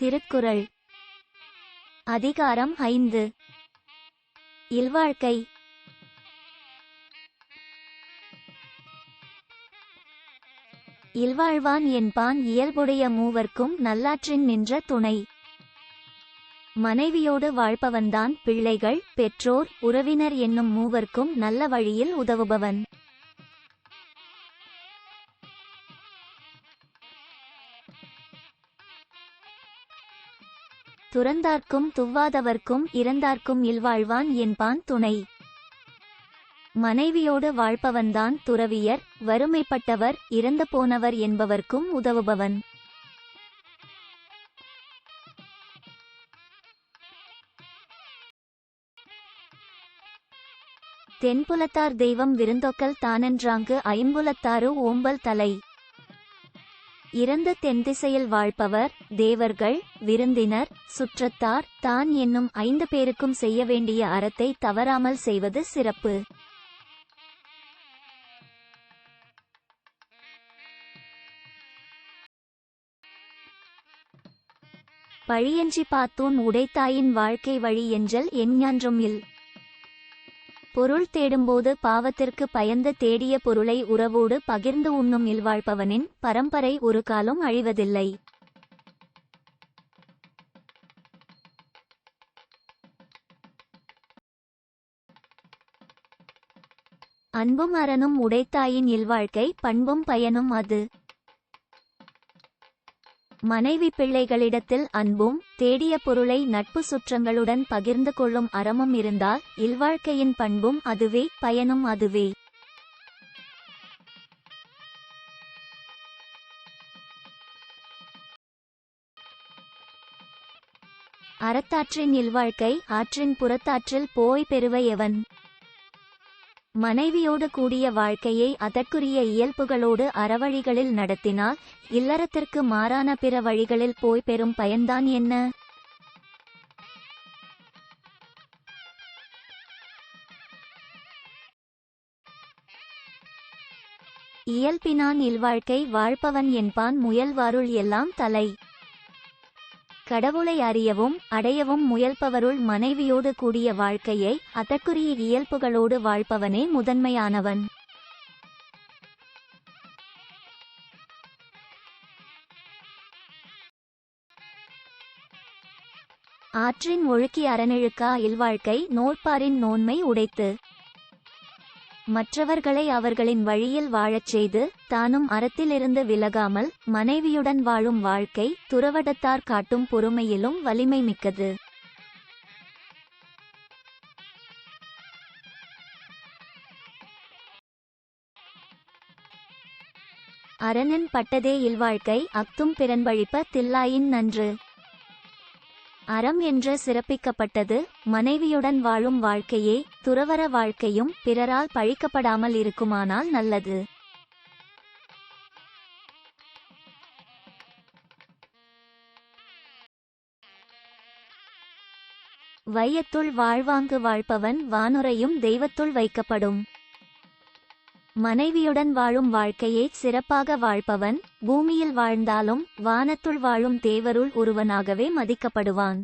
திருக்குறள். அதிகாரம் ஐந்து. இல்வாழ்க்கை. இல்வாழ்வான் என்பான் இயல்புடைய மூவர்க்கும் நல்லாற்றின் நின்ற துணை. மனைவியோடு வாழ்பவன்தான் பிள்ளைகள் பெற்றோர் உறவினர் என்னும் மூவர்க்கும் நல்ல வழியில் உதவுபவன். துறந்தார்க்கும் துவ்வாதவர்க்கும் இறந்தார்க்கும் இல்வாழ்வான் என்பான் துணை. மனைவியோடு வாழ்பவன்தான் துறவியர் வறுமைப்பட்டவர் இறந்து போனவர் என்பவர்க்கும் உதவுபவன். தென்புலத்தார் தெய்வம் விருந்தொக்கல் தானென்றாங்கு ஐம்புலத்தாறு ஓம்பல் தலை. இறந்த தென்திசையில் வாழ்பவர் தேவர்கள் விருந்தினர் சுற்றத்தார் தான் என்னும் ஐந்து பேருக்கும் செய்ய வேண்டிய அறத்தை தவறாமல் செய்வது சிறப்பு. பழியஞ்சி பார்த்தூன் உடைத்தாயின் வாழ்க்கை வழி என்றல் எஞ்ஞான்றும் இல் பொருள் தேடும்போது பாவத்திற்கு பயந்து தேடிய பொருளை உறவோடு பகிர்ந்து உண்ணும் இல்வாழ்பவனின் பரம்பரை ஒரு காலம் அழிவதில்லை. அன்பும் அறனும் உடைத்தாயின் இல்வாழ்க்கை பண்பும் பயனும் அது. மனைவி பிள்ளைகளிடத்தில் அன்பும் தேடிய பொருளை நட்பு சுற்றங்களுடன் பகிர்ந்து கொள்ளும் அறமும் இருந்தால் இல்வாழ்க்கையின் பண்பும் அதுவே பயனும் அதுவே. அறத்தாற்றின் இல்வாழ்க்கை ஆற்றின் புறத்தாற்றில் போய் பெறுவ எவன்? மனைவியோடு கூடிய வாழ்க்கையை அதற்குரிய இயல்புகளோடு அறவழிகளில் நடத்தினால் இல்லறத்திற்கு மாறான பிற வழிகளில் போய் பெறும் பயன்தான் என்ன? இயல்பினான் இல்வாழ்க்கை வாழ்பவன் என்பான் முயல்வாருள் எல்லாம் தலை. கடவுளை அறியவும் அடையவும் முயல்பவருள் மனைவியோடு கூடிய வாழ்க்கையை அதற்குரிய இயல்புகளோடு வாழ்பவனே முதன்மையானவன். ஆற்றின் ஒழுக்கி அறநிழுக்கா இல்வாழ்க்கை நோற்பாரின் நோன்மை உடைத்து. மற்றவர்களை அவர்களின் வழியில் வாழச் செய்து தானும் அறத்திலிருந்து விலகாமல் மனைவியுடன் வாழும் வாழ்க்கை துறவடத்தார் காட்டும் பொறுமையிலும் வலிமை மிக்கது. அரணன் பட்டதே இல்வாழ்க்கை அக்தும் பிறன்பழிப்ப தில்லாயின் நன்று. அறம் என்று சிறப்பிக்கப்பட்டது மனைவியுடன் வாழும் வாழ்க்கையே துறவர வாழ்க்கையும் பிறரால் பழிக்கப்படாமல் இருக்குமானால் நல்லது. வையத்துள் வாழ்வாங்கு வாழ்பவன் வானுரையும் தெய்வத்துள் வைக்கப்படும். மனைவியுடன் வாழும் வாழ்க்கையை சிறப்பாக வாழ்பவன் பூமியில் வாழ்ந்தாலும் வானத்துள் வாழும் தேவருள் ஒருவனாகவே மதிக்கப்படுவான்.